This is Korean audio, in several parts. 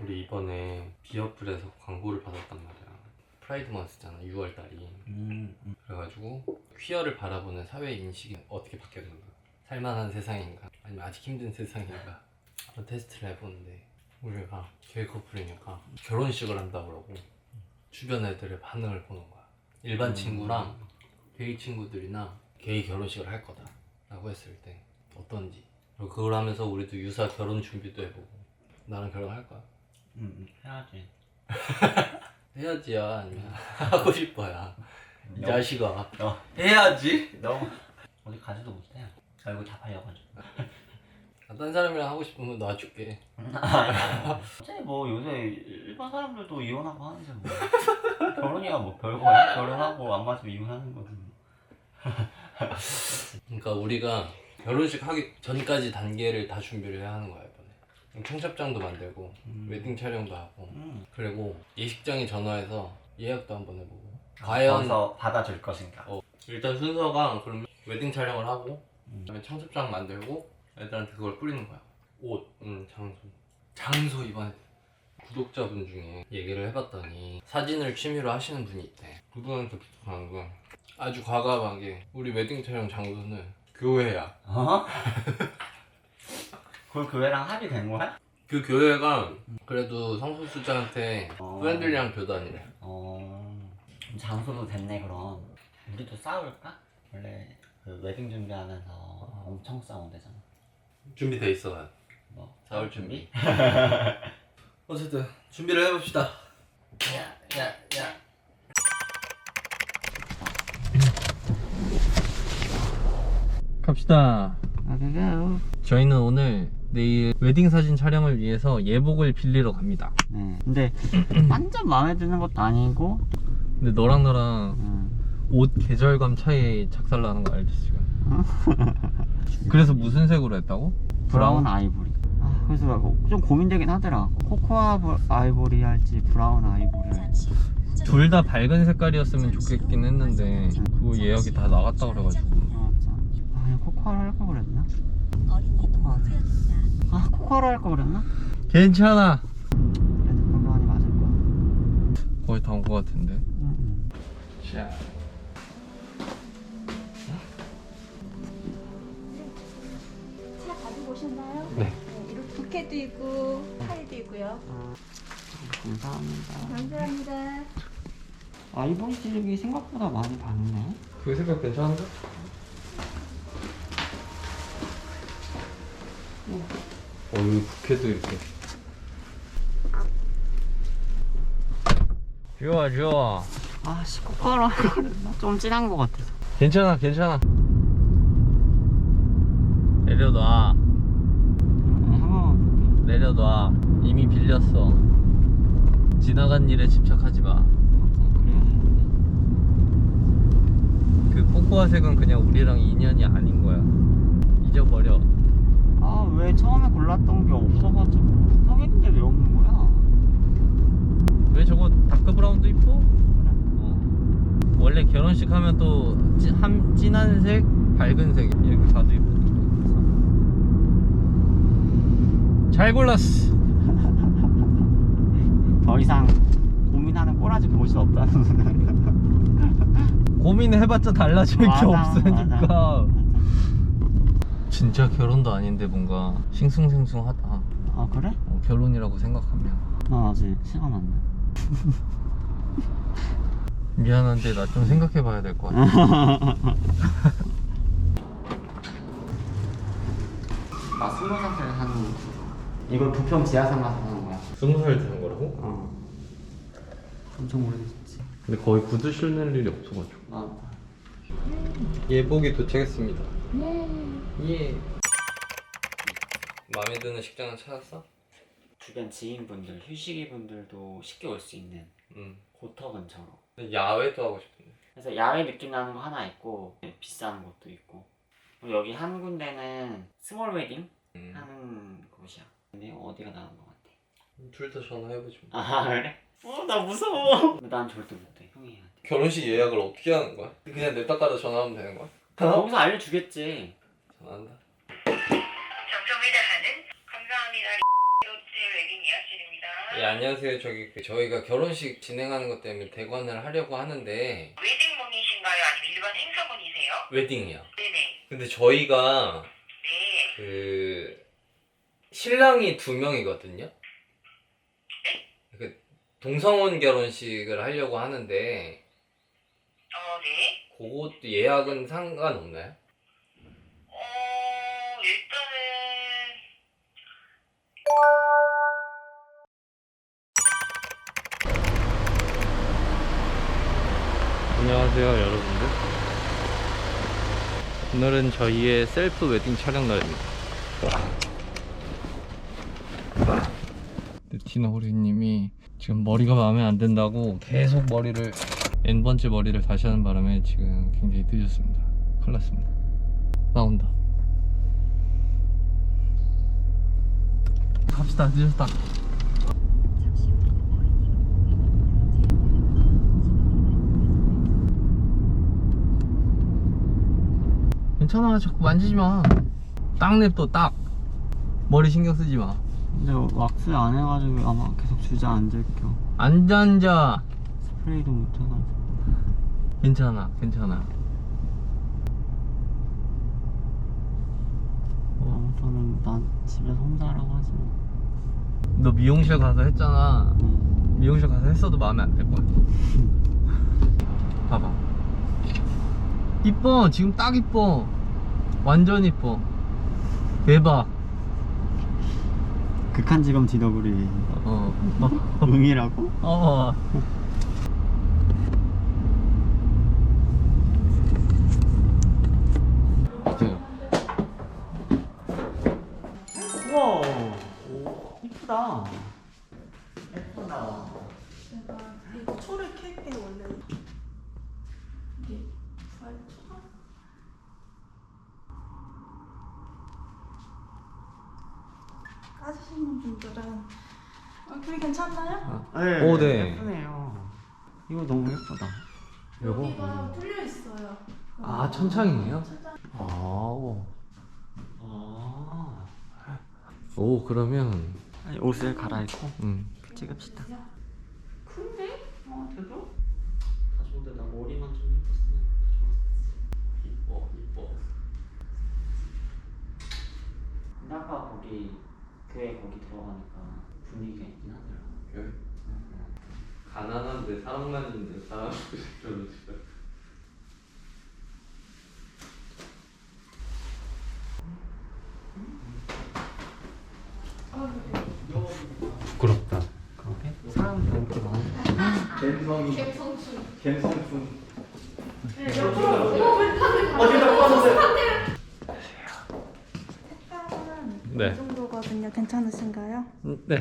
우리 이번에 비어풀에서 광고를 받았단 말이야. 프라이드 먼스잖아, 6월 달이. 음, 음. 그래가지고 퀴어를 바라보는 사회 인식이 어떻게 바뀌었는가? 살만한 세상인가? 아니면 아직 힘든 세상인가? 한번 테스트를 해보는데 우리가 게이 커플이니까 결혼식을 한다 그러고 주변 애들의 반응을 보는 거야. 일반 음. 친구랑 게이 친구들이나 게이 결혼식을 할 거다라고 했을 때 어떤지. 그리고 그걸 하면서 우리도 유사 결혼 준비도 해보고 나는 결혼할 거야. 음, 음. 해야지. 해야지야 아니면 하고 싶어야 이 너무- 자식아 너 해야지 너무 어디 가지도 못해. 얼굴 다 팔려가지고. 아, 딴 사람이랑 하고 싶으면 놔줄게 어차피 뭐 요새 일반 사람들도 이혼하고 하는데 뭐 결혼이야 뭐 별거야. 결혼하고 안 맞으면 이혼하는 거지. 뭐. 그러니까 우리가 결혼식 하기 전까지 단계를 다 준비를 해야 하는 이번에 청첩장도 만들고 음. 웨딩 촬영도 하고 음. 그리고 예식장에 전화해서 예약도 한번 해보고 아, 과연 거기서 받아줄 것인가. 어, 일단 순서가 그러면 웨딩 촬영을 하고 음. 그다음에 청첩장 만들고 애들한테 그걸 뿌리는 거야. 옷, 음, 장소. 장소 이번에 구독자분 중에 얘기를 해봤더니 사진을 취미로 하시는 분이 있대. 그분한테 부탁한 건 아주 과감하게 우리 웨딩 촬영 장소는 교회야. 어? 그 교회랑 합의된 거야? 그 교회가 그래도 성소수자한테 어. 프렌들리한 교단이래. 어 장소도 됐네 그럼 우리도 싸울까? 원래 그 웨딩 준비하면서 엄청 싸운대잖아 준비돼 있어. 뭐 싸울 준비? 어쨌든 준비를 해봅시다. 야 야 야 갑시다. 아그게요 저희는 오늘 내일 웨딩 사진 촬영을 위해서 예복을 빌리러 갑니다. 네 근데 완전 마음에 드는 것도 아니고 근데 너랑 나랑 음. 옷 계절감 차이 작살 나는 거 알지 지금? 그래서 무슨 색으로 했다고? 브라운 아이보리 아, 그래서 좀 고민되긴 하더라 코코아 브- 아이보리 할지 브라운 아이보리 할지 둘 다 밝은 색깔이었으면 좋겠긴 했는데 그거 예약이 다 나갔다 그래가지고 맞아 아 그냥 코코아로 할 걸 그랬나? 코코아 아 코코아로 할걸 그랬나? 괜찮아 그래도 많이 맞을 거야 거의 다 온 거 같은데 응, 응. 자 차 가지고 오셨나요? 네. 이렇게 부케도 있고 파이도 있고요. 아, 감사합니다. 감사합니다. 아이보리 실력이 생각보다 많이 밝네. 그 색깔 괜찮은데? 어 여기 부케도 이렇게. 좋아 좋아. 아, 씨, 코코아로 할걸 그랬나? 좀 진한 것 같아서. 괜찮아 괜찮아. 내려놔. 네, 한번 내려놔. 이미 빌렸어. 지나간 일에 집착하지 마. 되는데. 그 코코아색은 그냥 우리랑 인연이 아닌 거야. 잊어버려. 아, 왜 처음에 골랐던 게 없어가지고. 성인인데 왜 없는 거야? 왜 저거 다크 브라운도 이뻐? 어. 원래 결혼식 하면 또 찐, 한, 진한 색, 밝은 색 이렇게 가도 이쁘니까 잘 골랐어 더 이상 고민하는 꼬라지 볼 수 없다는. 고민해봤자 달라질 게 맞아, 없으니까 맞아. 진짜 결혼도 아닌데 뭔가 싱숭생숭하다 아, 그래? 어, 결혼이라고 생각하면 나 아직 시간 안 돼. 미안한데 나 좀 생각해 봐야 될 것 같아 나 스무 살 하는 이걸 부평 지하상 가서 하는 거야. 스무 살 되는 거라고? 어. 엄청 오래됐지. 근데 거의 구두 신을 일이 없어가지고 아, 예복이 도착했습니다 예 마음에 드는 식장은 찾았어? 주변 지인분들, 휴식이 분들도 쉽게 올 수 있는 응 고터 근처로. 야외도 하고 싶은데 그래서 야외 느낌 나는 거 하나 있고 네, 비싼 곳도 있고 그리고 여기 한 군데는 스몰 웨딩 음. 하는 곳이야. 근데 어디가 나은 것 같아? 둘 다 전화해보지 뭐. 아 그래? 어 나 무서워. 난 절대 못해. 형이 해야 돼. 결혼식 예약을 어떻게 하는 거야? 그냥 냅다 깔아 전화하면 되는 거야? 거기서 알려주겠지. 전화한다 정성을 다하는 예약실입니다. 예 안녕하세요 저기 그 저희가 결혼식 진행하는 것 때문에 대관을 하려고 하는데 웨딩문이신가요? 아니면 일반 행사문이세요? 웨딩이요 네네. 근데 저희가 네. 그 신랑이 두 명이거든요 그 동성혼 결혼식을 하려고 하는데 어, 네. 그것도 예약은 상관없나요? 어, 일단은 안녕하세요 여러분들 오늘은 저희의 셀프 웨딩 촬영 날입니다 티나 호리님이 지금 머리가 마음에 안 든다고 계속 머리를 n번째 머리를 다시 하는 바람에 지금 굉장히 늦었습니다. 큰일 났습니다. 나온다. 갑시다. 늦었다. 괜찮아. 자꾸 만지지 마 딱 냅둬 딱. 머리 신경 쓰지 마. 근데 왁스 안 해가지고 아마 계속 주저앉을 겸 앉아 앉아. 스프레이도 못 해가지고 괜찮아 괜찮아. 아무튼 난 집에서 혼자 하라고 하지 마 너 미용실 가서 했잖아. 응. 미용실 가서 했어도 마음에 안 들 거야. 봐봐. 이뻐 지금 딱 이뻐. 완전 이뻐. 대박. 극한 직업 디더블이. 어. 응이라고? 어. 까지시는 분들은 얼굴이 괜찮나요? 네, 오, 네. 예쁘네요 이거 너무 예쁘다 여기가 뚫려 있어요. 아 천창이에요? 천장. 아, 오. 아 오 그러면 아니, 옷을 갈아입고 음. 찍읍시다 큰데? 어 되죠? 아 근데 나 머리만 좀 예뻤으면 이뻐 이뻐 아까 거기 교회 거기 들어가니까 분위기가 있긴 하더라 가난한데 사랑만인데 사랑 별로 싫어 부끄럽다. 그러게? 사람이 왜 이렇게 많아? 갬성이. 갬성순 색깔은 네. 이 정도거든요. 괜찮으신가요? 네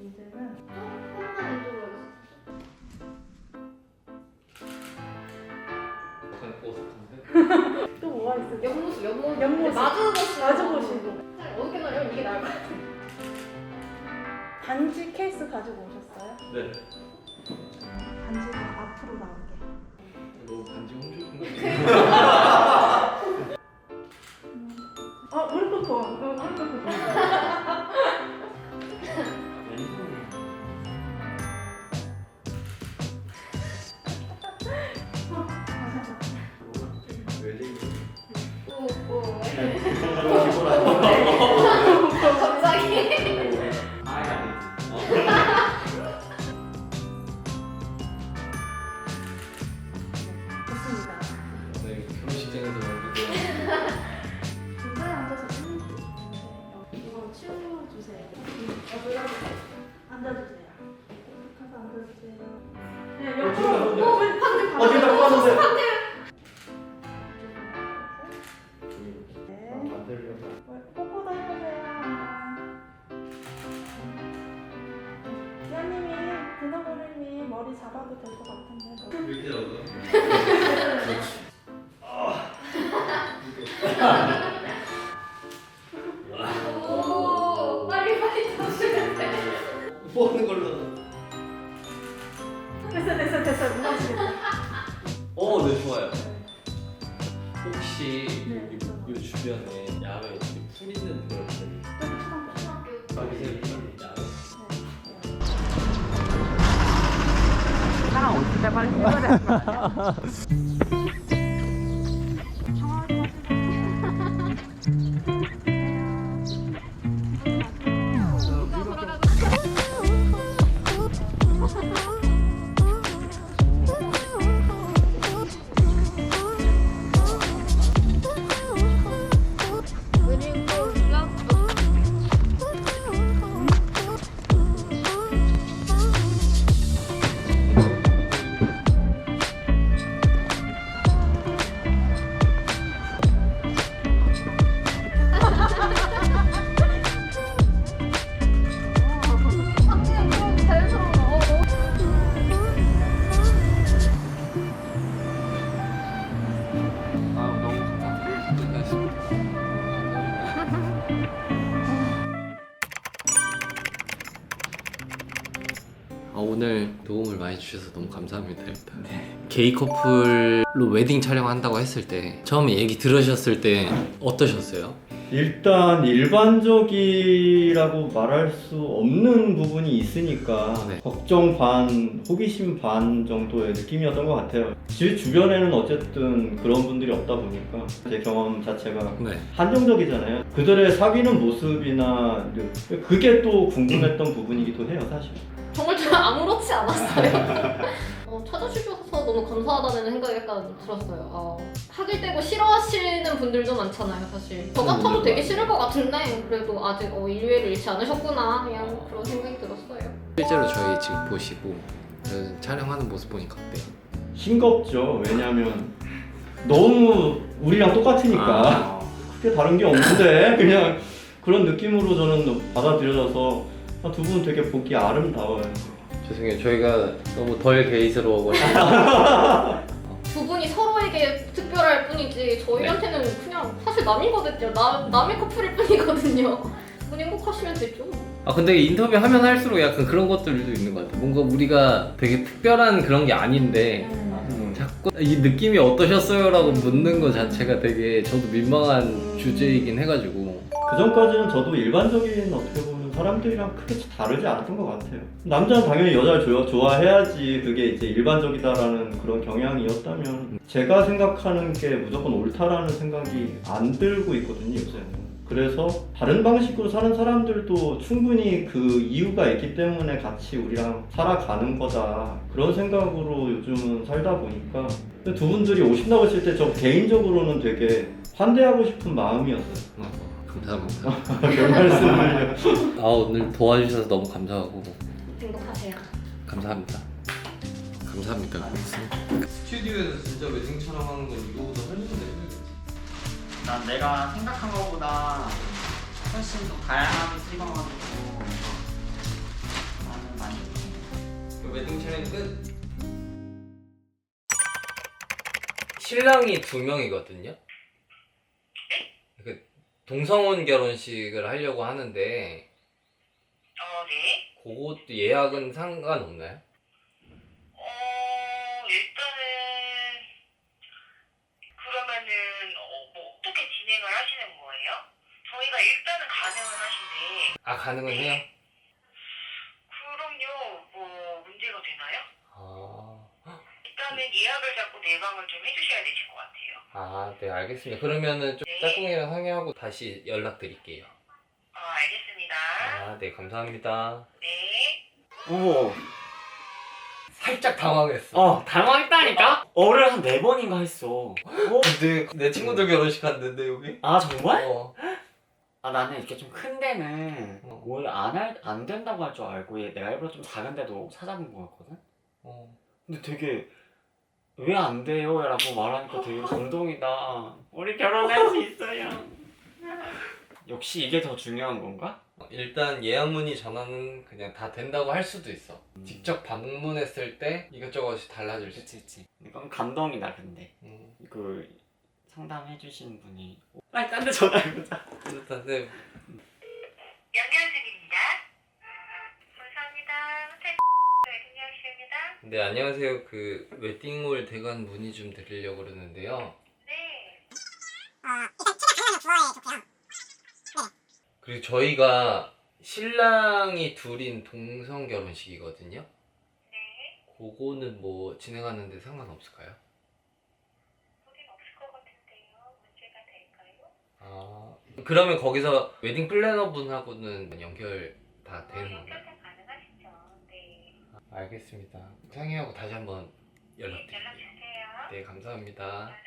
이들은 또 뭐가 있어요? 옆모습, 옆모습. 옆모습. 마주 보시고. 마주 보시고. 어떻게 나면 이게 나을 것 같아. 반지 케이스 가지고 오셨어요? 네. 반지가 앞으로 나오게. 너 반지 홈쇼핑 아, 혹시 네. 이, 이 주변에 야외 이렇게 풀 있는 그런 데이 아 아, 오늘 도움을 많이 주셔서 너무 감사합니다 일단 게이 커플로 웨딩 촬영한다고 했을 때 처음에 얘기 들으셨을 때 어떠셨어요? 일단 일반적이라고 말할 수 없는 부분이 있으니까 네. 걱정 반, 호기심 반 정도의 느낌이었던 것 같아요. 제 주변에는 어쨌든 그런 분들이 없다 보니까 제 경험 자체가 네 한정적이잖아요. 그들의 사귀는 모습이나 그게 또 궁금했던 부분이기도 해요, 사실. 정말 좀 아무렇지 않았어요. 하다는 생각이 약간 들었어요. 어, 학을 떼고 싫어하시는 분들도 많잖아요, 사실. 저 같아도 되게 싫을 것 같은데 그래도 아직 어, 일회를 잃지 않으셨구나 그냥 그런 생각이 들었어요. 실제로 저희 지금 보시고 그 촬영하는 모습 보니까 어때요? 싱겁죠. 왜냐하면 너무 우리랑 똑같으니까. 아, 크게 다른 게 없는데 그냥 그런 느낌으로 저는 받아들여져서 두 분 되게 보기 아름다워요. 죄송해요 저희가 너무 덜 게이스러워가지고 두 분이 서로에게 특별할 뿐이지 저희한테는 그냥 사실 남이거든요. 남, 남의 커플일 뿐이거든요. 두 분이 행복하시면 되죠. 아 근데 인터뷰 하면 할수록 약간 그런 것들도 있는 것 같아요 뭔가 우리가 되게 특별한 그런 게 아닌데 음. 자꾸 이 느낌이 어떠셨어요? 라고 묻는 것 자체가 되게 저도 민망한 주제이긴 해가지고 그 전까지는 저도 일반적인 어떻게 보면 사람들이랑 크게 다르지 않았던 것 같아요. 남자는 당연히 여자를 좋아, 좋아해야지 그게 이제 일반적이다라는 그런 경향이었다면 제가 생각하는 게 무조건 옳다라는 생각이 안 들고 있거든요 요새는. 그래서 다른 방식으로 사는 사람들도 충분히 그 이유가 있기 때문에 같이 우리랑 살아가는 거다 그런 생각으로 요즘은 살다 보니까 두 분들이 오신다고 했을 때 저 개인적으로는 되게 환대하고 싶은 마음이었어요. 어, 감사합니다. 별 말씀을요. 아 오늘 도와주셔서 너무 감사하고. 행복하세요. 감사합니다. 감사합니다. 스튜디오에서 진짜 웨딩 촬영하는 건 이거보다 훨씬 더난 내가 생각한 것보다 훨씬 더 다양하게 찍어가지고 나는 많이 웨딩 촬영 끝. 신랑이 두 명이거든요? 그 동성혼 결혼식을 하려고 하는데 어, 네. 그것도 예약은 상관없나요? 어, 일단은 그러면은 어, 뭐 어떻게 진행을 하시는 거예요? 저희가 일단은 가능은 하신데 아 가능은 해요? 그럼요. 뭐 문제가 되나요? 아, 일단은 예약을 잡고 내방을 좀 해주셔야 되실 것 같아요. 아, 네 알겠습니다. 그러면은 좀 네. 짝꿍이랑 상의하고 다시 연락드릴게요. 어, 알겠습니다. 아, 네 감사합니다. 네. 오, 살짝 당황했어. 어 당황했다니까? 어를 한 네 번인가 했어. 어? 근데 내 친구들 결혼식 갔는데 여기? 아 정말? 어. 아 나는 이렇게 좀 큰 데는 어. 뭘 안 할 안 된다고 할 줄 알고 얘 내가 일부러 좀 작은 데도 찾아본 거였거든. 어. 근데 되게 왜 안 돼요? 라고 말하니까 되게 감동이다. 우리 결혼할 수 있어요. 역시 이게 더 중요한 건가? 일단 예약문의 전화는 그냥 다 된다고 할 수도 있어. 직접 방문했을 때 이것저것이 달라질 수 있어. 그치 그치. 이건 감동이다 근데 음. 그 상담해 주신 분이 빨리 딴 데 전화해보자. 일단 네. 연결 중입 네 안녕하세요. 그 웨딩홀 대관 문의 좀 드리려고 그러는데요. 네. 그리고 저희가 신랑이 둘인 동성 결혼식이거든요. 네. 그거는 뭐 진행하는데 상관없을까요? 우린 없을 것 같은데요. 문제가 될까요? 아 그러면 거기서 웨딩 플래너 분하고는 연결 다 어, 되는 건가요? 알겠습니다. 상의하고 다시 한번 네, 연락드릴게요. 연락 주세요. 네 감사합니다. 감사합니다.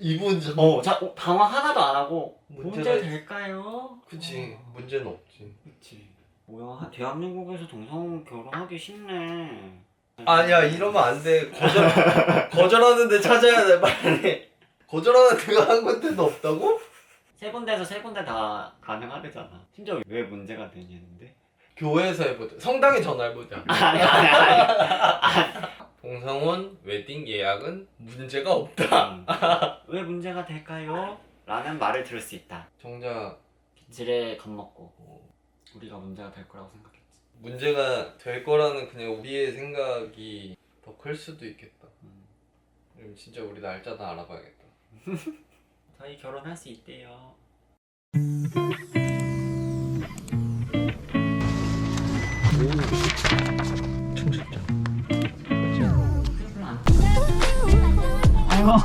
이분 저 어, 자, 어, 당황 하나도 안 하고 문제 문제가- 될까요? 그치 어, 문제는 없지. 그치. 뭐야, 대한민국에서 동성 결혼하기 쉽네. 아니야 이러면 안 돼. 거절 거절하는데 찾아야 돼 빨리. 거절하는 데가 한 군데도 없다고? 세 군데에서 세 군데 다 가능하대잖아. 심지어 왜 문제가 되냐는데? 교회에서 해보자. 성당에 전화해 보자. 아니 아니 아니. 동성혼 웨딩 예약은 문제가 없다. 음. 왜 문제가 될까요? 라는 말을 들을 수 있다. 정작 빗질에 겁먹고 우리가 문제가 될 거라고 생각했지. 문제가 될 거라는 그냥 우리의 생각이 더 클 수도 있겠다. 음. 그럼 진짜 우리 날짜나 알아봐야겠다. 저희 결혼할 수 있대요. 저희